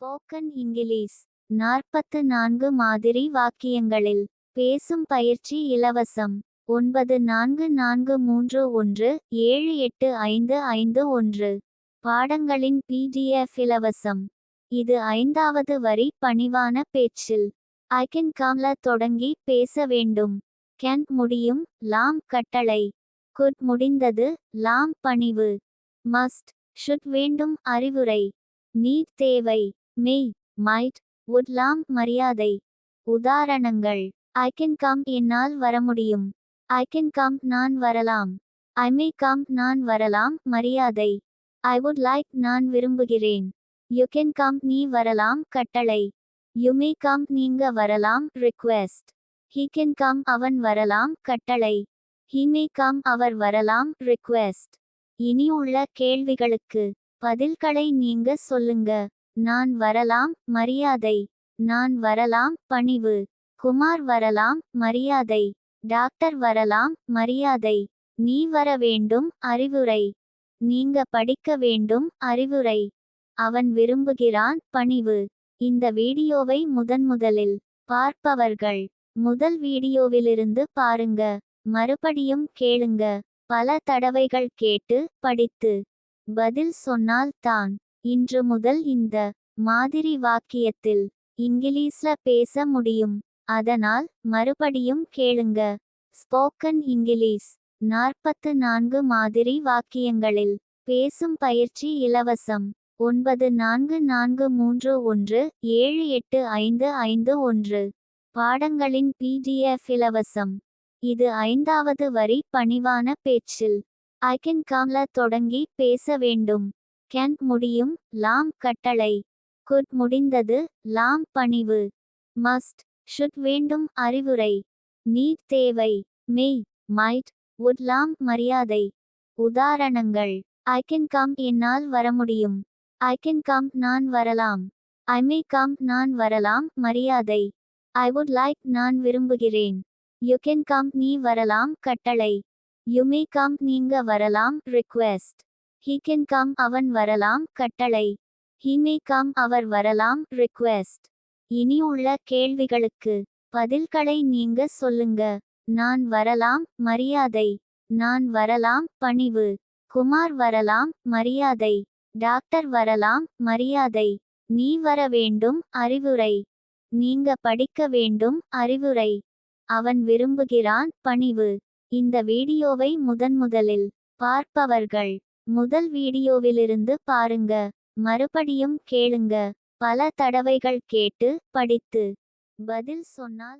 Spoken English நாற்பத்து நான்கு மாதிரி வாக்கியங்களில் பேசும் பயிற்சி இலவசம் ஒன்பது நான்கு நான்கு மூன்று ஒன்று ஏழு எட்டு ஐந்து ஐந்து ஒன்று பாடங்களின் பிடிஎஃப் இலவசம். இது ஐந்தாவது வரி பணிவான பேச்சில். ஐ கேன் காம்ல தொடங்கி பேச வேண்டும். கேன் முடியும் லாம் கட்டளை. குட் முடிந்தது லாம் பணிவு. மஸ்ட் ஷுட் வேண்டும் அறிவுரை. நீட் தேவை. மெய் மைட் உட்லாம் மரியாதை. உதாரணங்கள். ஐ கேன் கம் என்னால் வர முடியும் ஐ கேன் கம் நான் வரலாம். ஐ மே கம் நான் வரலாம். மரியாதை. ஐ வுட் லைக் நான் விரும்புகிறேன். யூ கேன் கம் நீ வரலாம். கட்டளை. யூ மே கம் நீங்க வரலாம். ரிக்வெஸ்ட் ஹீ கேன் கம் அவன் வரலாம். கட்டளை. ஹீ மே கம் அவர் வரலாம். ரிக்வெஸ்ட் இனி உள்ள கேள்விகளுக்கு பதில்களை நீங்க சொல்லுங்க. நான் வரலாம் மரியாதை. நான் வரலாம் பணிவு. குமார் வரலாம் மரியாதை. டாக்டர் வரலாம் மரியாதை. நீ வர வேண்டும் அறிவுரை. நீங்க படிக்க வேண்டும் அறிவுரை. அவன் விரும்புகிறான் பணிவு. இந்த வீடியோவை முதன்முதலில் பார்ப்பவர்கள் முதல் வீடியோவிலிருந்து பாருங்க. மறுபடியும் கேளுங்க. பல தடவைகள் கேட்டு படித்து. பதில் சொன்னால் தான். இன்று முதல் இந்த மாதிரி வாக்கியத்தில் இங்கிலீஷ்ல பேச முடியும். அதனால் மறுபடியும் கேளுங்க. ஸ்போக்கன் இங்கிலீஷ் நாற்பத்து நான்கு மாதிரி வாக்கியங்களில் பேசும் பயிற்சி இலவசம். ஒன்பது நான்கு நான்கு மூன்று ஒன்று ஏழு எட்டு ஐந்து ஐந்து ஒன்று. பாடங்களின் பிடிஎஃப் இலவசம். இது ஐந்தாவது வரி பணிவான பேச்சில். ஐ காம்ல தொடங்கி பேச வேண்டும். கேன் முடியும். லாம் கட்டளை. குட் முடிந்தது. லாம் பணிவு. மஸ்ட். ஷுட் வேண்டும் அறிவுரை. நீட் தேவை. மெய் மைட். உட் லாம் மரியாதை. உதாரணங்கள். I can come. என்னால் வர முடியும். I can come. நான் வரலாம். I may come. நான் வரலாம். மரியாதை. I would like. நான் விரும்புகிறேன். You can come. நீ வரலாம். கட்டளை. You may come. நீங்க வரலாம். ரிக்வெஸ்ட். ஹீ கேன் கம் அவன் வரலாம் கட்டளை. ஹீ மே கம் அவர் வரலாம் ரிக்வெஸ்ட் இனி உள்ள கேள்விகளுக்கு பதில்களை நீங்க சொல்லுங்க. நான் வரலாம் மரியாதை. நான் வரலாம் பணிவு. குமார் வரலாம் மரியாதை. டாக்டர் வரலாம் மரியாதை. நீ வர வேண்டும் அறிவுரை. நீங்க படிக்க வேண்டும் அறிவுரை. அவன் விரும்புகிறான் பணிவு. இந்த வீடியோவை முதன்முதலில் பார்ப்பவர்கள் முதல் வீடியோவிலிருந்து பாருங்க. மறுபடியும் கேளுங்க. பல தடவைகள் கேட்டு படித்து பதில் சொன்னால்